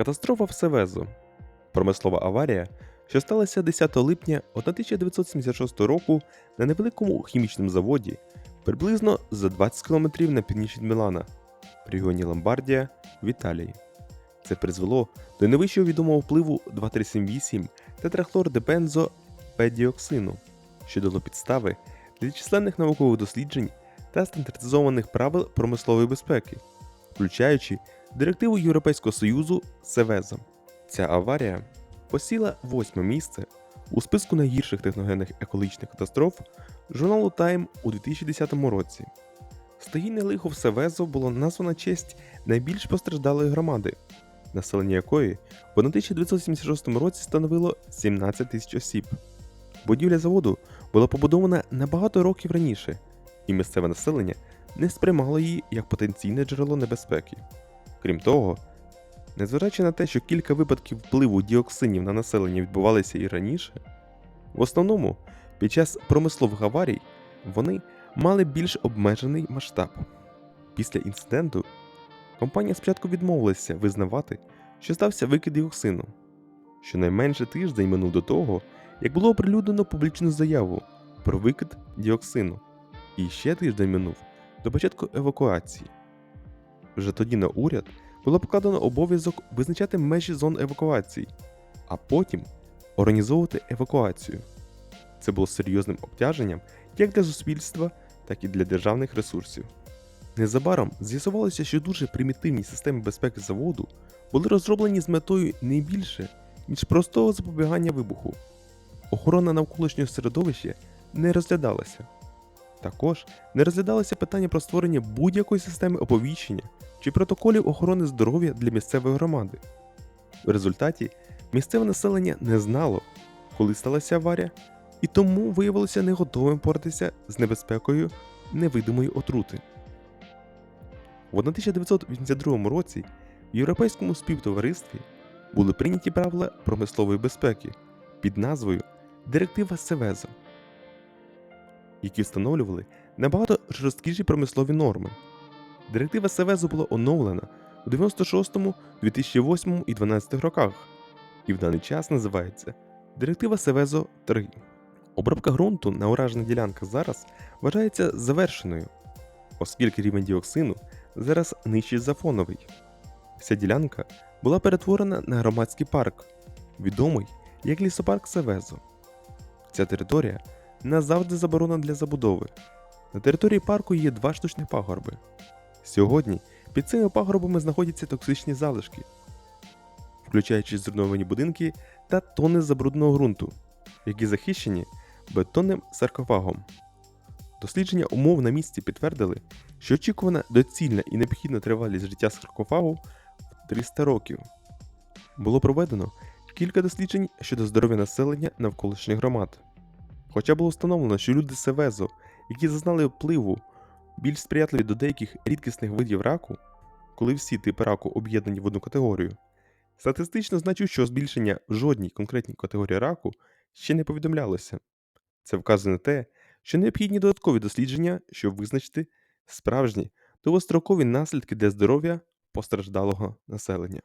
Катастрофа в Севезо. Промислова аварія, що сталася 10 липня 1976 року на невеликому хімічному заводі, приблизно за 20 км на північ від Мілана, в регіоні Ломбардія в Італії. Це призвело до найвищого відомого впливу 2378 тетрахлордебензопедіоксину, що дало підстави для численних наукових досліджень та стандартизованих правил промислової безпеки, включаючи директиву Європейського Союзу Севеза. Ця аварія посіла восьме місце у списку найгірших техногенних екологічних катастроф журналу Time у 2010 році. Стихійне лихо в Севезо було названо на честь найбільш постраждалої громади, населення якої в 1976 році становило 17 тисяч осіб. Будівля заводу була побудована на багато років раніше, і місцеве населення не сприймало її як потенційне джерело небезпеки. Крім того, незважаючи на те, що кілька випадків впливу діоксинів на населення відбувалися і раніше, в основному під час промислових аварій вони мали більш обмежений масштаб. Після інциденту компанія спочатку відмовилася визнавати, що стався викид діоксину. Щонайменше тиждень минув до того, як було оприлюднено публічну заяву про викид діоксину, і ще тиждень минув до початку евакуації. Вже тоді на уряд було покладено обов'язок визначати межі зон евакуації, а потім організовувати евакуацію. Це було серйозним обтяженням як для суспільства, так і для державних ресурсів. Незабаром з'ясувалося, що дуже примітивні системи безпеки заводу були розроблені з метою не більше, ніж простого запобігання вибуху. Охорона навколишнього середовища не розглядалася. Також не розглядалося питання про створення будь-якої системи оповіщення чи протоколів охорони здоров'я для місцевої громади. В результаті місцеве населення не знало, коли сталася аварія, і тому виявилося не готовим боротися з небезпекою невидимої отрути. В 1982 році в Європейському співтоваристві були прийняті правила промислової безпеки під назвою Директива Севезо, які встановлювали набагато жорсткіші промислові норми. Директива Севезо була оновлена у 96, 2008 і 2012 роках, і в даний час називається Директива Севезо 3. Обробка ґрунту на уражених ділянках зараз вважається завершеною, оскільки рівень діоксину зараз нижчий за фоновий. Ця ділянка була перетворена на громадський парк, відомий як лісопарк Севезо. Ця територія назавжди заборонена для забудови. На території парку є два штучних пагорби. Сьогодні під цими пагорбами знаходяться токсичні залишки, включаючи зруйновані будинки та тони забрудненого ґрунту, які захищені бетонним саркофагом. Дослідження умов на місці підтвердили, що очікувана доцільна і необхідна тривалість життя саркофагу в 300 років. Було проведено кілька досліджень щодо здоров'я населення навколишніх громад. Хоча було встановлено, що люди Севезо, які зазнали впливу, більш сприятливі до деяких рідкісних видів раку, коли всі типи раку об'єднані в одну категорію, статистично значить, що збільшення в жодній конкретній категорії раку ще не повідомлялося. Це вказує на те, що необхідні додаткові дослідження, щоб визначити справжні довгострокові наслідки для здоров'я постраждалого населення.